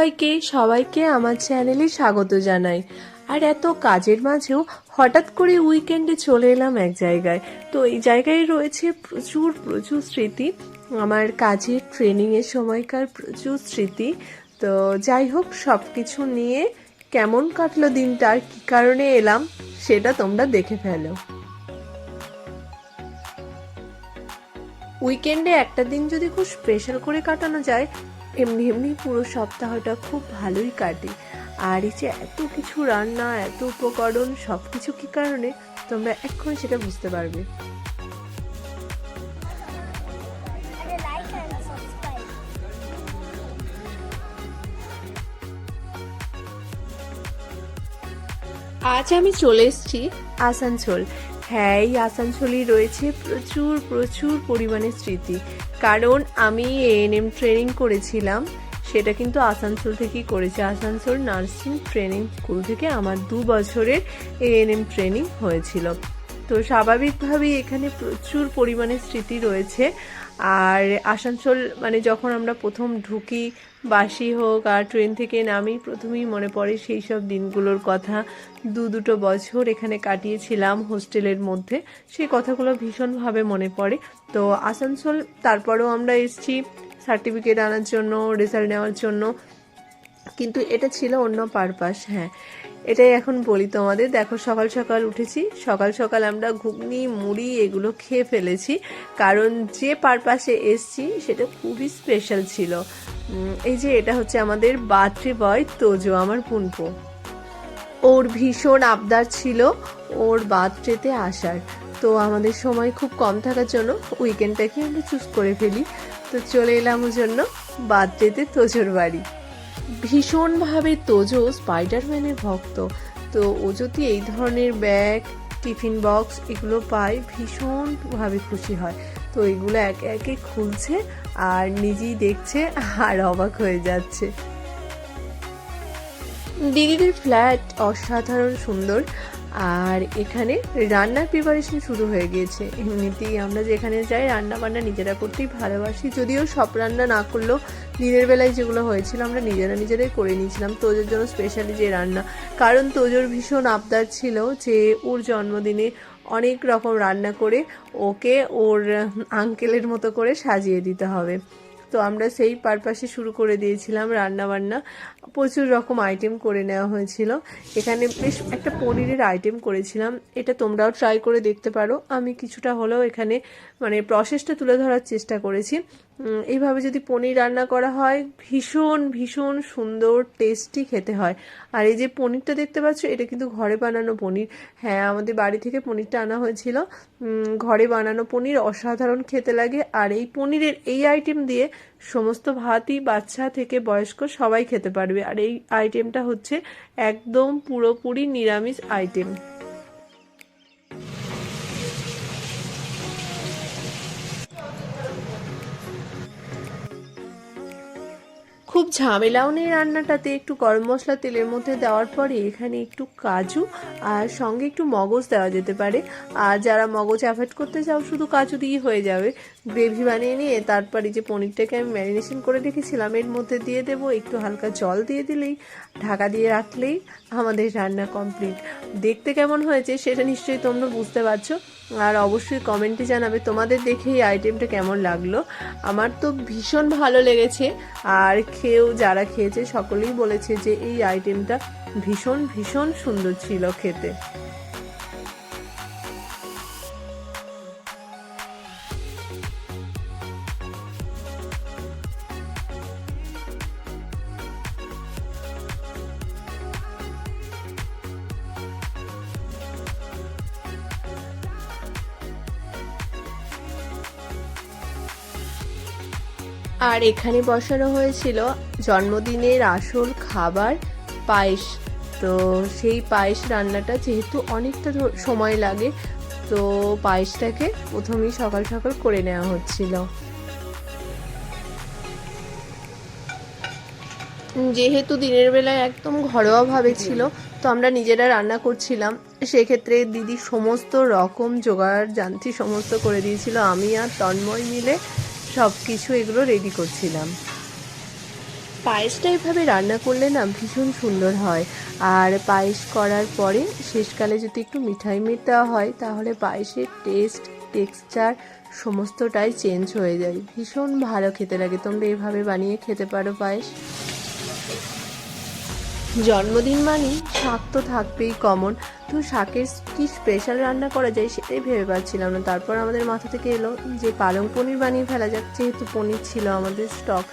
সবাইকে সবাইকে আমার চ্যানেলে স্বাগত জানাই। আর এত কাজের মাঝেও হঠাৎ করে উইকেন্ডে চলে এলাম এক জায়গায়। তো এই জায়গায় রয়েছে প্রচুর প্রচুর স্মৃতি। আমার কাজের ট্রেনিংয়ের সময়কার প্রচুর স্মৃতি। তো যাই হোক সব কিছু নিয়ে কেমন কাটলো দিনটা, আর কী কারণে এলাম, সেটা তোমরা দেখে ফেলো। উইকেন্ডে একটা দিন যদি খুব স্পেশাল করে কাটানো যায় এমনি এমনি পুরো সপ্তাহটা খুব ভালোই কাটে। আর এই যে এত কিছু রান্না এত উপকরণ সব কিছু কী কারণে? তোমরা এক্ষুনি সেটা বুঝতে পারবে. আজ আমি চলে এসেছি আসানসোল। হ্যাঁ এই আসানসোলেই রয়েছে প্রচুর প্রচুর পরিমাণে স্মৃতি। কারণ আমি এএনএম ট্রেনিং করেছিলাম, সেটা কিন্তু আসানসোল থেকেই করেছে। আসানসোল নার্সিং ট্রেনিং স্কুল থেকে আমার দু বছরের এএনএম ট্রেনিং হয়েছিল। তো স্বাভাবিকভাবেই এখানে প্রচুর পরিমাণে স্মৃতি রয়েছে। আর আসানসোল মানে যখন আমরা প্রথম ঢুকি, বাসি হোক আর ট্রেন থেকে নামি, প্রথমেই মনে পড়ে সেই সব দিনগুলোর কথা। দু দুটো বছর এখানে কাটিয়েছিলাম হোস্টেলের মধ্যে। সেই কথাগুলো ভীষণভাবে মনে পড়ে। তো আসানসোল, তারপরেও আমরা এসছি সার্টিফিকেট আনার জন্য, রেজাল্ট নেওয়ার জন্য। কিন্তু এটা ছিল অন্য পারপাস হ্যাঁ। এটাই এখন বলি তোমাদের। দেখো, সকাল সকাল উঠেছি। সকাল সকাল আমরা ঘুগনি, মুড়ি এগুলো খেয়ে ফেলেছি। কারণ যে পারপাসে এসছি, সেটা খুবই স্পেশাল ছিল। এই যে এটা হচ্ছে আমাদের বার্থডে বয় তোজো, আমার পুনপো। ওর ভীষণ আবদার ছিল ওর বার্থডেতে আসার। তো আমাদের সময় খুব কম থাকার জন্য উইকেন্ডটাকে আমরা চুজ করে ফেলি। তো চলে এলাম জন্য বার্থডেতে তোজোর বাড়ি। ভীষণভাবে তোজো স্পাইডারম্যানের ভক্ত। তো ও যদি এই ধরনের ব্যাগ, টিফিন বক্স এগুলো পায়, ভীষণভাবে খুশি হয়। তো এগুলো একে একে খুলছে আর নিজেই দেখছে আর অবাক হয়ে যাচ্ছে। দিদিদের ফ্ল্যাট অসাধারণ সুন্দর আর এখানে রান্নার প্রিপারেশন শুরু হয়ে গিয়েছে। এমনিতেই আমরা যেখানে যাই রান্না বান্না নিজেরা করতেই ভালোবাসি। যদিও সব রান্না না করলেও দিনের বেলায় যেগুলো হয়েছিল আমরা নিজেরা নিজেরাই করে নিয়েছিলাম। তোজোর জন্য স্পেশালি যে রান্না। কারণ তোজোর ভীষণ আবদার ছিল যে ওর জন্মদিনে অনেক রকম রান্না করে ওকে ওর আঙ্কেলের মতো করে সাজিয়ে দিতে হবে। তো আমরা সেই পারপাসে শুরু করে দিয়েছিলাম রান্না বান্না প্রচুর রকম আইটেম করে নেওয়া হয়েছিল। এখানে বেশ একটা পনিরের আইটেম করেছিলাম। এটা তোমরাও ট্রাই করে দেখতে পারো। আমি কিছুটা হলেও এখানে মানে প্রসেসটা তুলে ধরার চেষ্টা করেছি। এইভাবে যদি পনির রান্না করা হয়, ভীষণ ভীষণ সুন্দর টেস্টি খেতে হয়। আর এই যে পনিরটা দেখতে পাচ্ছ, এটা কিন্তু ঘরে বানানো পনির। হ্যাঁ আমাদের বাড়ি থেকে পনিরটা আনা হয়েছিল। ঘরে বানানো পনির অসাধারণ খেতে লাগে। আর এই পনিরের এই আইটেম দিয়ে সমস্ত ভাতই বাচ্চা থেকে বয়স্ক সবাই খেতে পারবে। আর এই আইটেমটা হচ্ছে একদম পুরোপুরি নিরামিষ আইটেম খুব ঝামেলাও নেই রান্নাটাতে। একটু গরম মশলা তেলের মধ্যে দেওয়ার পরে এখানে একটু কাজু আর সঙ্গে একটু মগজ দেওয়া যেতে পারে। আর যারা মগজ অ্যাভয়েড করতে চাও, শুধু কাজু দিয়ে হয়ে যাবে। গ্রেভি বানিয়ে নিয়ে তারপরে যে পনিরটাকে আমি ম্যারিনেশন করে রেখেছিলাম, এর মধ্যে দিয়ে দেবো একটু হালকা জল দিয়ে দিলেই, ঢাকা দিয়ে রাখলেই আমাদের রান্না কমপ্লিট দেখতে কেমন হয়েছে সেটা নিশ্চয়ই তোমরা বুঝতে পারছ। আর অবশ্যই কমেন্টে জানাবে তোমাদের দেখে এই আইটেমটা কেমন লাগল। আমার তো ভীষণ ভালো লেগেছে। আর খেয়েও যারা খেয়েছে, সকলেই বলেছে যে এই আইটেমটা ভীষণ ভীষণ সুন্দর ছিল খেতে। আর এখানে বসানো হয়েছিল জন্মদিনের আসল খাবার পায়েস। তো সেই পায়েস রান্নাটা যেহেতু অনেকটা সময় লাগে, তো পায়েসটাকে প্রথমেই সকাল সকাল করে নেওয়া হচ্ছিল। যেহেতু দিনের বেলায় একদম ঘরোয়াভাবে ছিল, তো আমরা নিজেরা রান্না করছিলাম। সেক্ষেত্রে দিদি সমস্ত রকম জোগাড় যান্ত্রিক সমস্ত করে দিয়েছিল। আমি আর তন্ময় মিলে সব কিছু এগুলো রেডি করছিলাম। পায়েসটা এভাবে রান্না করলে না ভীষণ সুন্দর হয়। আর পায়েস করার পরে শেষকালে যদি একটু মিঠাই মিট দেওয়া হয়, তাহলে পায়েসের টেস্ট টেক্সচার সমস্তটাই চেঞ্জ হয়ে যায়। ভীষণ ভালো খেতে লাগে। তোমরা এভাবে বানিয়ে খেতে পারো পায়েস। জন্মদিন মানেই শাক তো থাকবেই কমন। তো শাকের কি স্পেশাল রান্না করা যায় সেটাই ভেবে পাচ্ছিলাম না। তারপর আমাদের মাথা থেকে এলো যে পালং পনির বানিয়ে ফেলা যাক, যেহেতু পনির ছিল আমাদের স্টক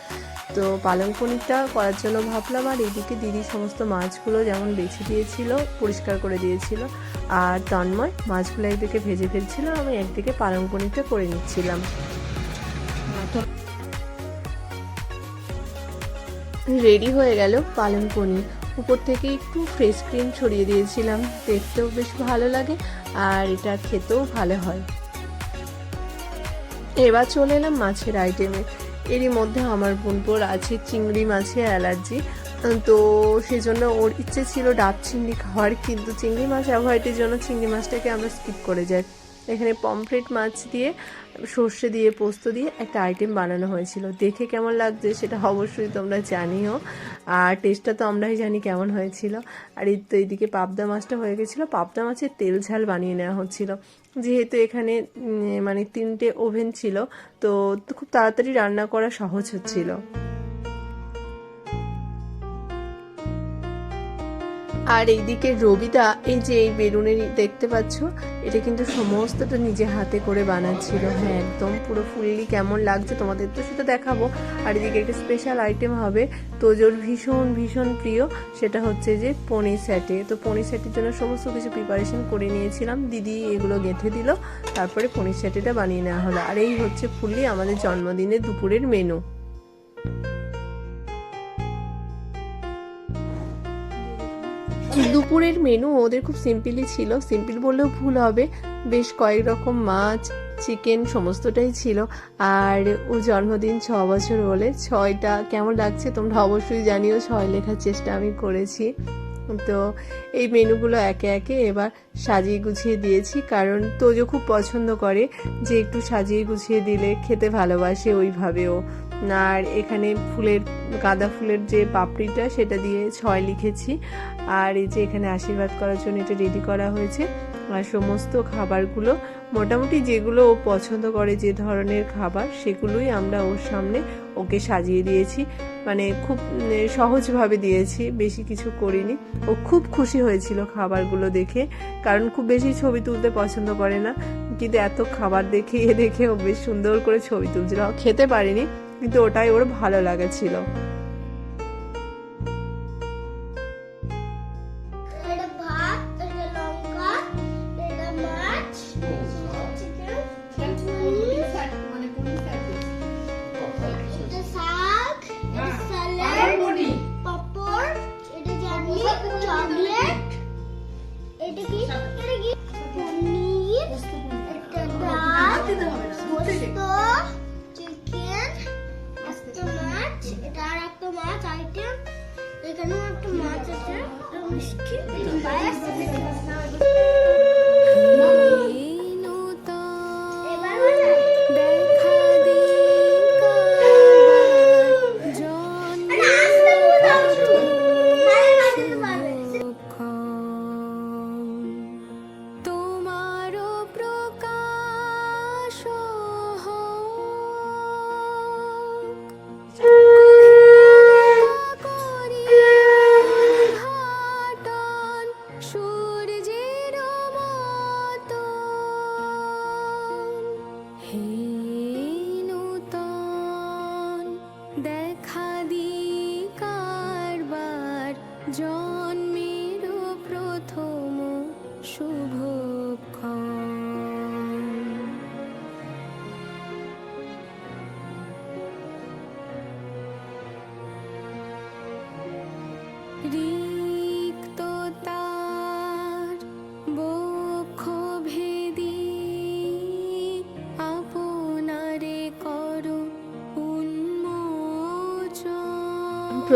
তো পালং পনিরটা করার জন্য ভাবলাম, আর এদিকে দিদি সমস্ত মাছগুলো যেমন বেছে দিয়েছিল, পরিষ্কার করে দিয়েছিল। আর তন্ময় মাছগুলো একদিকে ভেজে ফেলছিল, আমি একদিকে পালং পনিরটা করে নিচ্ছিলাম। রেডি হয়ে গেল পালং পনির। উপর থেকে একটু ফ্রেশ ক্রিম ছড়িয়ে দিয়েছিলাম। দেখতেও বেশ ভালো লাগে আর এটা খেতেও ভালো হয়। এবার চলে এলাম মাছের আইটেমে এরই মধ্যে আমার বোনপোর আছে চিংড়ি মাছে অ্যালার্জি। তো সেজন্য ওর ইচ্ছে ছিল ডাব চিংড়ি খাওয়ার, কিন্তু চিংড়ি মাছ অ্যাভয়েডের জন্য চিংড়ি মাছটাকে আমরা স্কিপ করে যাই। এখানে পমফ্রেট মাছ দিয়ে, সর্ষে দিয়ে, পোস্ত দিয়ে একটা আইটেম বানানো হয়েছিল। দেখে কেমন লাগছে সেটা অবশ্যই তোমরা জানিও। আর টেস্টটা তো আমরাই জানি কেমন হয়েছিল। আর এই তো এইদিকে পাবদা মাছটা হয়ে গেছিল। পাবদা মাছের তেল ঝাল বানিয়ে নেওয়া হচ্ছিল। যেহেতু এখানে মানে তিনটে ওভেন ছিল তো তো খুব তাড়াতাড়ি রান্না করা সহজ হচ্ছিল। আর এইদিকে রবিদা, এই যে এই বেলুনের দেখতে পাচ্ছ, এটা কিন্তু সমস্তটা নিজে হাতে করে বানাচ্ছিল। হ্যাঁ একদম পুরো ফুললি কেমন লাগছে তোমাদের তো সেটা দেখাবো। আর এদিকে একটা স্পেশাল আইটেম হবে, তোজোর ভীষণ ভীষণ প্রিয়, সেটা হচ্ছে যে পনির স্যাটে তো পনির স্যাটের জন্য সমস্ত কিছু প্রিপারেশন করে নিয়েছিলাম। দিদি এগুলো গেঁথে দিল, তারপরে পনির স্যাটেটা বানিয়ে নেওয়া হলো। আর এই হচ্ছে ফুললি আমাদের জন্মদিনে দুপুরের মেনু দুপুরের মেনু ওদের খুব সিম্পলই ছিল। সিম্পল বললেও ভুল হবে। বেশ কয়েক রকম মাছ চিকেন সমস্তটাই ছিল। আর ও জন্মদিন ছ বছর হলে ছয়টা কেমন লাগছে তোমরা অবশ্যই জানিও। ছয় লেখার চেষ্টা আমি করেছি। তো এই মেনুগুলো একে একে এবার সাজিয়ে গুছিয়ে দিয়েছি। কারণ তোজো খুব পছন্দ করে যে একটু সাজিয়ে গুছিয়ে দিলে খেতে ভালোবাসে ওইভাবেও আর এখানে ফুলের, গাঁদা ফুলের যে পাপড়িটা সেটা দিয়ে ছয় লিখেছি। আর এই যে এখানে আশীর্বাদ করার জন্য এটা রেডি করা হয়েছে। আর সমস্ত খাবারগুলো, মোটামুটি যেগুলো ও পছন্দ করে যে ধরনের খাবার, সেগুলোই আমরা ওর সামনে ওকে সাজিয়ে দিয়েছি। মানে খুব সহজভাবে দিয়েছি, বেশি কিছু করিনি। ও খুব খুশি হয়েছিল খাবারগুলো দেখে, কারণ খুব বেশি ছবি তুলতে পছন্দ করে না। কিন্তু এত খাবার দেখে, এ দেখে ও বেশ সুন্দর করে ছবি তুলছিল। খেতে পারিনি, কিন্তু ওটাই ওর ভালো লাগা ছিল। এখানেও একটা মাছ আছে। মিষ্টি দেখা দি কারবার জন্মের প্রথম শুভক্ষণ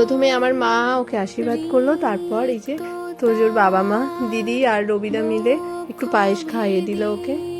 প্রথমে আমার মা ওকে আশীর্বাদ করল, তারপর এই যে তোজোর বাবা মা, দিদি আর রবিদা মিলে একটু পায়েস খাইয়ে দিল ওকে।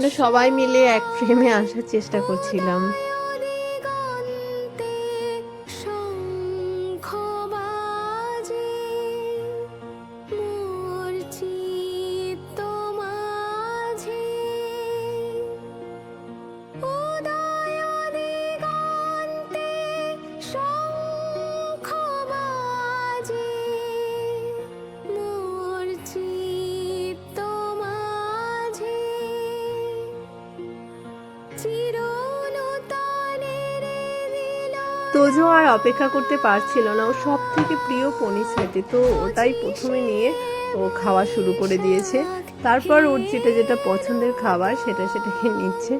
আমরা সবাই মিলে এক ফ্রেমে আসার চেষ্টা করছিলাম। তোজো আর অপেক্ষা করতে পারছিল না। ও সব থেকে প্রিয় পনির সেটে তো ওটাই প্রথমে নিয়ে ও খাওয়া শুরু করে দিয়েছে। তারপর ওর যেটা যেটা পছন্দের খাবার, সেটা সেটাকে নিচ্ছে,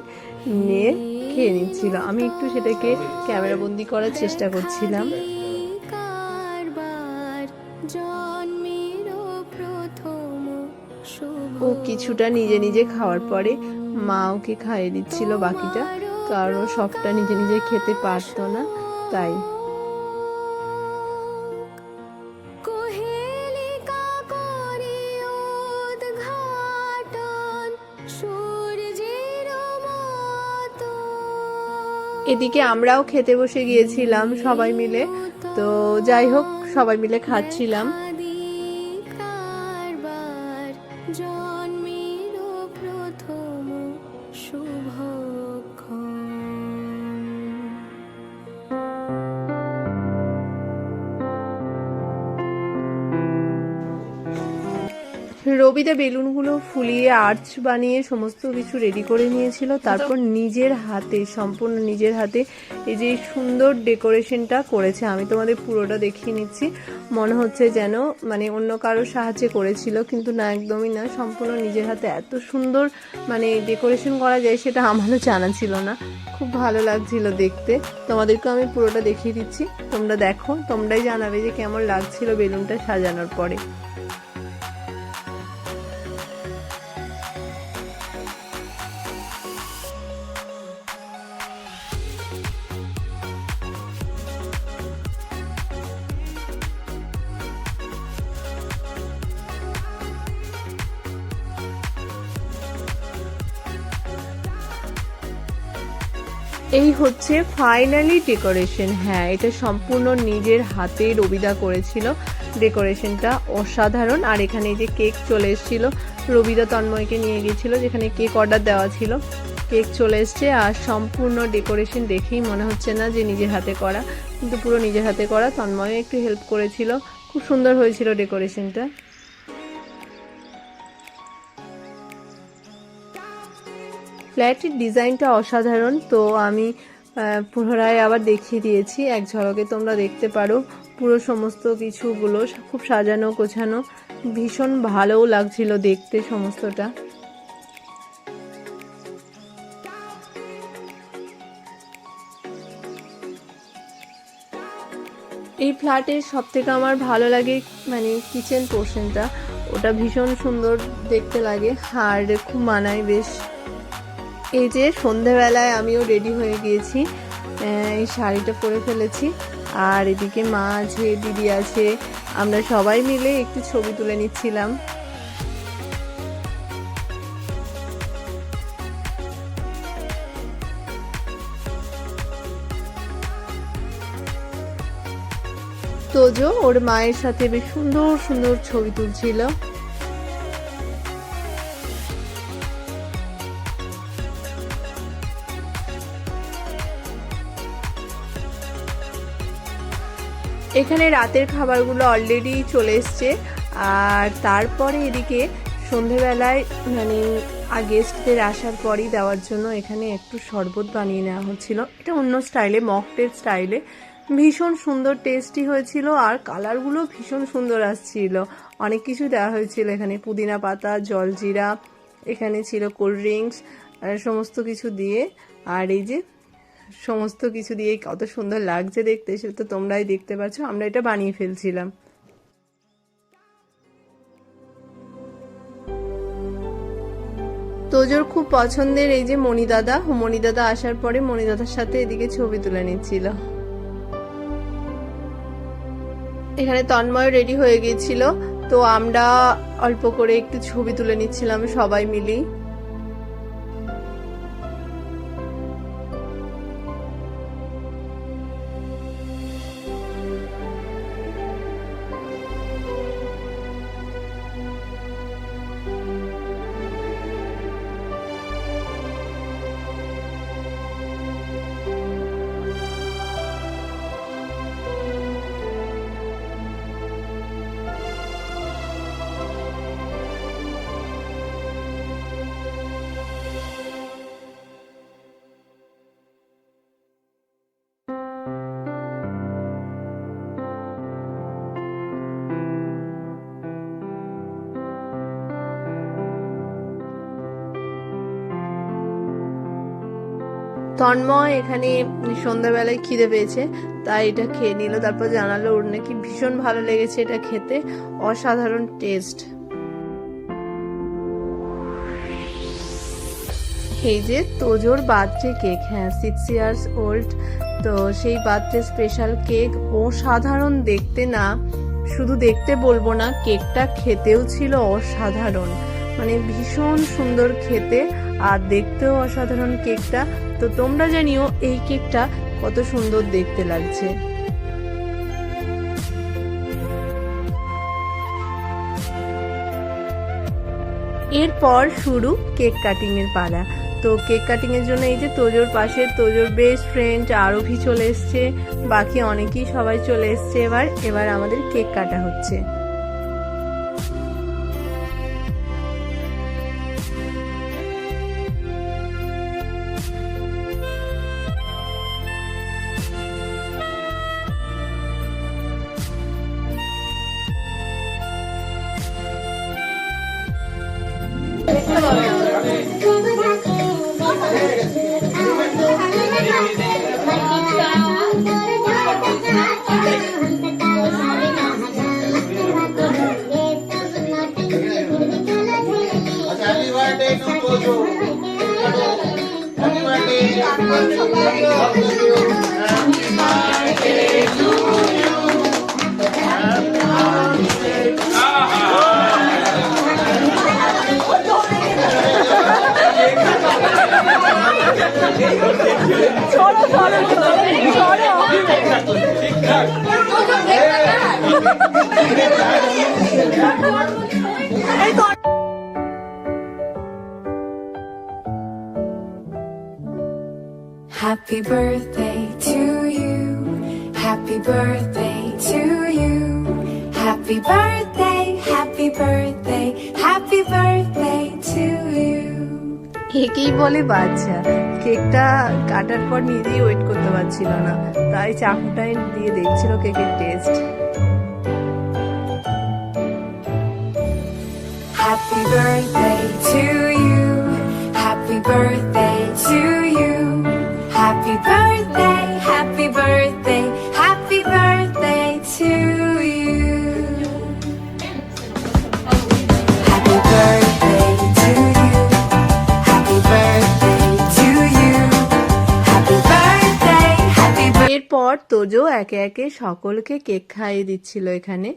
নিয়ে খেয়ে নিচ্ছিল। আমি একটু সেটাকে ক্যামেরাবন্দি করার চেষ্টা করছিলাম। ও কিছুটা নিজে নিজে খাওয়ার পরে মা ওকে খাইয়ে দিচ্ছিল বাকিটা। কারণ সবটা নিজে নিজে খেতে পারতো না। তাই। এদিকে আমরাও খেতে বসে গিয়েছিলাম সবাই মিলে। তো যাই হোক সবাই মিলে খাচ্ছিলাম। রবিদা বেলুনগুলো ফুলিয়ে আর্চ বানিয়ে সমস্ত কিছু রেডি করে নিয়েছিল। তারপর নিজের হাতে, সম্পূর্ণ নিজের হাতে এই যে সুন্দর ডেকোরেশনটা করেছে। আমি তোমাদের পুরোটা দেখিয়ে নিচ্ছি। মনে হচ্ছে যেন মানে অন্য কারোর সাহায্যে করেছিল, কিন্তু না, একদমই না। সম্পূর্ণ নিজের হাতে এত সুন্দর মানে ডেকোরেশন করা যায় সেটা আমারও জানা ছিল না। খুব ভালো লাগছিল দেখতে। তোমাদেরকে আমি পুরোটা দেখিয়ে দিচ্ছি। তোমরা দেখো, তোমরাই জানাবে যে কেমন লাগছিল বেলুনটা সাজানোর পরে। এই হচ্ছে ফাইনালি ডেকোরেশন হ্যাঁ এটা সম্পূর্ণ নিজের হাতে রবিদা করেছিল। ডেকোরেশনটা অসাধারণ। আর এখানে যে কেক চলে এসেছিল, রবিদা তন্ময়কে নিয়ে গিয়েছিল, যেখানে কেক অর্ডার দেওয়া ছিল। কেক চলে এসছে আর সম্পূর্ণ ডেকোরেশন দেখেই মনে হচ্ছে না যে নিজের হাতে করা। কিন্তু পুরো নিজের হাতে করা। তন্ময় একটু হেল্প করেছিল। খুব সুন্দর হয়েছিল ডেকোরেশনটা ফ্ল্যাটের ডিজাইনটা অসাধারণ, তো আমি পুনরায় আবার দেখিয়ে দিয়েছি। এক ঝলকে তোমরা দেখতে পারো পুরো সমস্ত কিছুগুলো, খুব সাজানো, গোছানো। ভীষণ ভালোও লাগছিল দেখতে সমস্তটা। এই ফ্ল্যাটের সব থেকে আমার ভালো লাগে মানে কিচেন পোর্শনটা। ওটা ভীষণ সুন্দর দেখতে লাগে, আর খুব মানায়, বেশ এই যে সন্ধেবেলায় আমিও রেডি হয়ে গিয়েছি। এই শাড়িটা পরে ফেলেছি। আর এদিকে মা আছে, দিদি আছে, আমরা সবাই মিলে একটু ছবি তুলে নিচ্ছিলাম। তোজো, ওর মায়ের সাথে বেশ সুন্দর সুন্দর ছবি তুলছিল। এখানে রাতের খাবারগুলো অলরেডি চলে এসছে। আর তারপরে এদিকে সন্ধেবেলায় মানে গেস্টদের আসার পরই দেওয়ার জন্য এখানে একটু শরবত বানিয়ে নেওয়া হচ্ছিল। এটা অন্য স্টাইলে মকটেল স্টাইলে। ভীষণ সুন্দর টেস্টি হয়েছিল আর কালারগুলো ভীষণ সুন্দর আসছিল। অনেক কিছু দেওয়া হয়েছিল এখানে। পুদিনা পাতা, জলজিরা, এখানে ছিল কোল্ড ড্রিঙ্কস সমস্ত কিছু দিয়ে। আর এই যে সমস্ত কিছু দিয়ে কত সুন্দর লাগছে দেখতে, সেটা তো তোমরাই দেখতে পাচ্ছ আমরা এটা বানিয়ে ফেলছিলাম। তোজোর খুব পছন্দের এই যে মণিদাদা মণিদাদা আসার পরে মণিদাদার সাথে এদিকে ছবি তুলে নিচ্ছিল। এখানে তন্ময় রেডি হয়ে গিয়েছিল তো আমরা অল্প করে একটু ছবি তুলে নিচ্ছিলাম সবাই মিলি তন্ময় এখানে সন্ধ্যাবেলায় খিদে পেয়েছে, তাই এটা খেয়ে নিল। তারপর জানালো ওর নাকি ভীষণ ভালো লেগেছে এটা খেতে। অসাধারণ টেস্ট এই যে তোজোর বার্থডে কেক হ্যাঁ সিক্স ইয়ার্স ওল্ড তো সেই বার্থডে স্পেশাল কেক অসাধারণ দেখতে না, শুধু দেখতে বলব না, কেকটা খেতেও ছিল অসাধারণ। মানে ভীষণ সুন্দর খেতে, আর দেখতেও অসাধারণ কেকটা। তো তোমরা জানিও এই কেকটা কত সুন্দর দেখতে লাগছে। এরপর শুরু কেক কাটিং এর পালা। তো কেক কাটিং এর জন্য এই যে তোজোর পাশে তোজোর বেস্ট ফ্রেন্ড আরভি চলে এসছে, বাকি অনেকেই সবাই চলে এসছে এবার এবার আমাদের কেক কাটা হচ্ছে। I thought. Happy birthday to you. Happy birthday. To you. Happy birthday happy birthday, happy birthday to you. একেই বলে বাচ্চা কেকটা কাটার পর নিজেই ওয়েট করতে পারছিল না তাই চাকুটাই দিয়ে দেখছিল কেকের test Happy birthday to you. Happy birthday to you. Happy birthday, happy birthday, happy birthday to you. Happy birthday to you. Happy birthday to you. Happy birthday, happy birthday. এরপর তোজো একে একে সকলকে কেক খাইয়ে দিচ্ছিল এখানে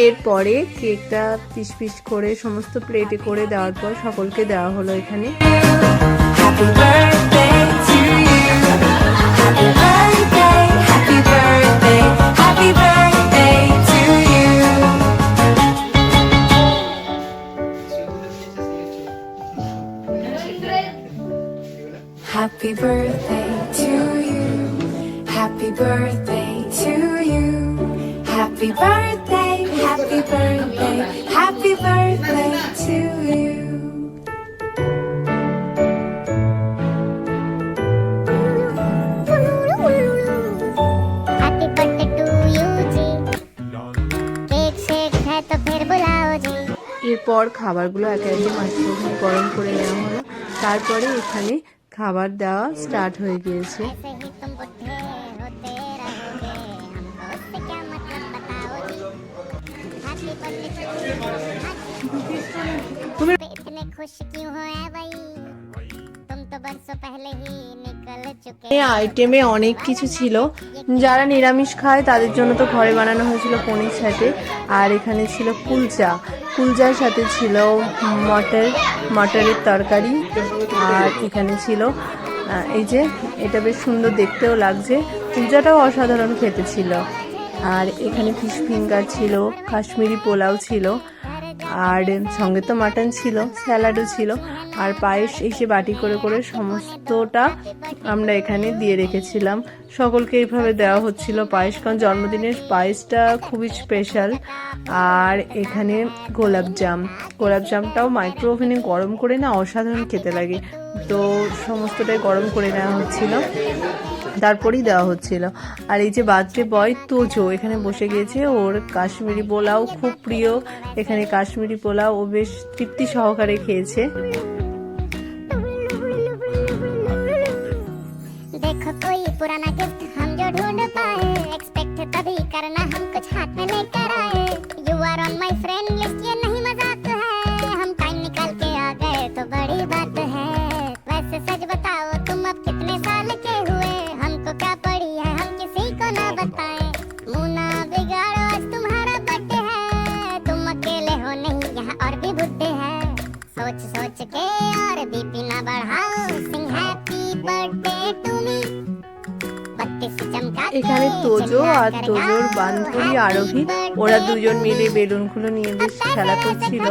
এরপরে কেকটা পিস পিস করে সমস্ত প্লেটে করে দেওয়ার পর সকলকে দেওয়া হলো এখানে Happy birthday to you. Happy birthday, happy birthday, happy birthday to you. Happy birthday to you. Happy birthday to you. Happy birthday, happy birthday, happy birthday to you. Happy birthday to you ji cake shake है तो फिर बुलाओ जी এরপর খাবারগুলো একে একে মাইক্রোওভেনে গরম করে নেওয়া হলো তারপরে এখানে খাবার দেওয়া স্টার্ট হয়ে গিয়েছে खुश क्यों हो ऐ भाई तुम तो बरसों पहले ही निकल चुके এই আইটেমে অনেক কিছু ছিল যারা নিরামিষ খায় তাদের জন্য তো ঘরে বানানো হয়েছিল পনির সাথে আর এখানে ছিল কুলচা কুলচার সাথে ছিল মটর মটরের তরকারি আর এখানে ছিল আহ, এই যে এটা বেশ সুন্দর দেখতেও লাগছে কুলচাটাও অসাধারণ খেতে ছিল আর এখানে ফিশ ফিঙ্গার ছিল কাশ্মীরি পোলাও ছিল আর সঙ্গে তো মাটন ছিল, স্যালাডও ছিল। আর পায়েস এসে বাটি করে করে সমস্তটা আমরা এখানে দিয়ে রেখেছিলাম। সকলকে এইভাবে দেওয়া হচ্ছিল পায়েস, কারণ জন্মদিনের পায়েসটা খুবই স্পেশাল আর এখানে গোলাপ জাম। গোলাপ জামটাও মাইক্রো ওভেনে গরম করে না, অসাধারণ খেতে লাগে। তো সমস্তটাই গরম করে নেওয়া হচ্ছিল। তারপরেই দেওয়া হচ্ছিল। আর এই যে বার্থডে বয় তোজো, এখানে বসে গিয়েছে ওর কাশ্মীরি পোলাও, খুব প্রিয়। এখানে কাশ্মীরি পোলাও ও বেশ তৃপ্তি সহকারে খেয়েছে। বান্ধবী আরোহী, ওরা দুজন মিলে বেলুনগুলো নিয়ে বেশ খেলা করছিল,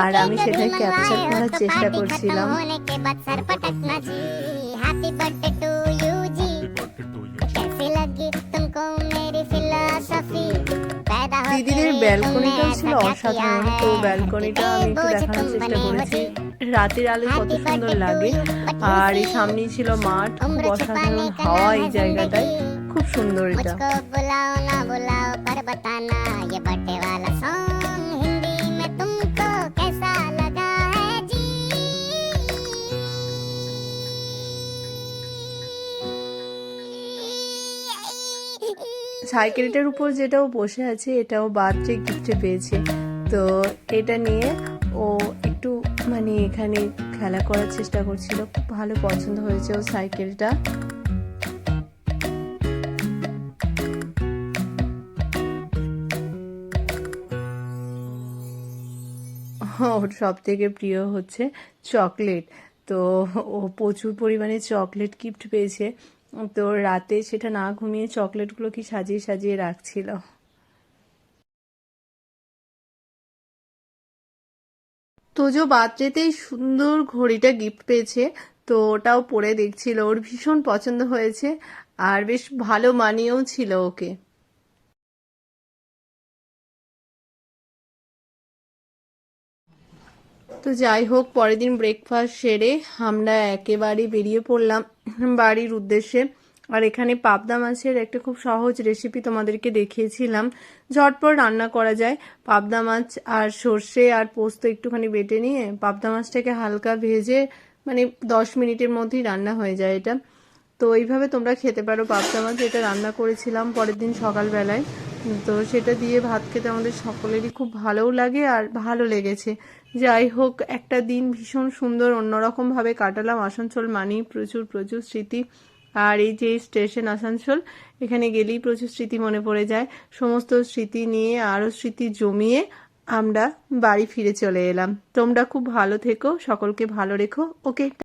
আর আমি সেটা ক্যাপচার করার চেষ্টা করছিলাম। দিদিদের ব্যালকনিটা ছিল অসাধারণ, তো ব্যালকনিটা আমি একটু দেখানোর চেষ্টা করেছি। রাতের আলো কত সুন্দর লাগে, আর এই সামনেই ছিল মাঠ, খুব অসাধারণ হাওয়া এই জায়গাটায়। খুব সুন্দর সাইকেলটার উপর যেটাও বসে আছে এটাও বাচ্চে গিফটে পেয়েছে। তো এটা নিয়ে ও একটু মানে এখানে খেলা করার চেষ্টা করছিল। খুব ভালো পছন্দ হয়েছে ও সাইকেলটা। ওর সব থেকে প্রিয় হচ্ছে চকলেট। তো ও প্রচুর পরিমাণে চকলেট গিফট পেয়েছে। তো রাতে সেটা না ঘুমিয়ে চকলেটগুলো কি সাজিয়ে সাজিয়ে রাখছিল? তোজো বার্থডেতেই সুন্দর ঘড়িটা গিফট পেয়েছে। তো ওটাও পরে দেখছিল। ওর ভীষণ পছন্দ হয়েছে। আর বেশ ভালো মানিয়েও ছিল ওকে। তো যাই হোক, পরের দিন ব্রেকফাস্ট সেরে আমরা একেবারে বেরিয়ে পড়লাম বাড়ির উদ্দেশ্যে। আর এখানে পাবদা মাছের একটা খুব সহজ রেসিপি তোমাদেরকে দেখিয়েছিলাম। ঝটপট রান্না করা যায়। পাবদা মাছ আর সর্ষে আর পোস্ত একটুখানি বেটে নিয়ে পাবদা মাছটাকে হালকা ভেজে মানে দশ মিনিটের মধ্যেই রান্না হয়ে যায় এটা। তো এইভাবে তোমরা খেতে পারো পাবদা মাছ এটা রান্না করেছিলাম পরের দিন সকালবেলায়। তো সেটা দিয়ে ভাত খেতে আমাদের সকলেরই খুব ভালোও লাগে আর ভালো লেগেছে। যাই হোক, একটা দিন ভীষণ সুন্দর অন্যরকম ভাবে কাটালাম আসানসোল মানেই প্রচুর প্রচুর স্মৃতি। আর এই যে স্টেশন আসানসোল, এখানে গেলেই প্রচুর স্মৃতি মনে পড়ে যায়। সমস্ত স্মৃতি নিয়ে, আরও স্মৃতি জমিয়ে আমরা বাড়ি ফিরে চলে এলাম। তোমরা খুব ভালো থেকো, সকলকে ভালো রেখো। ওকে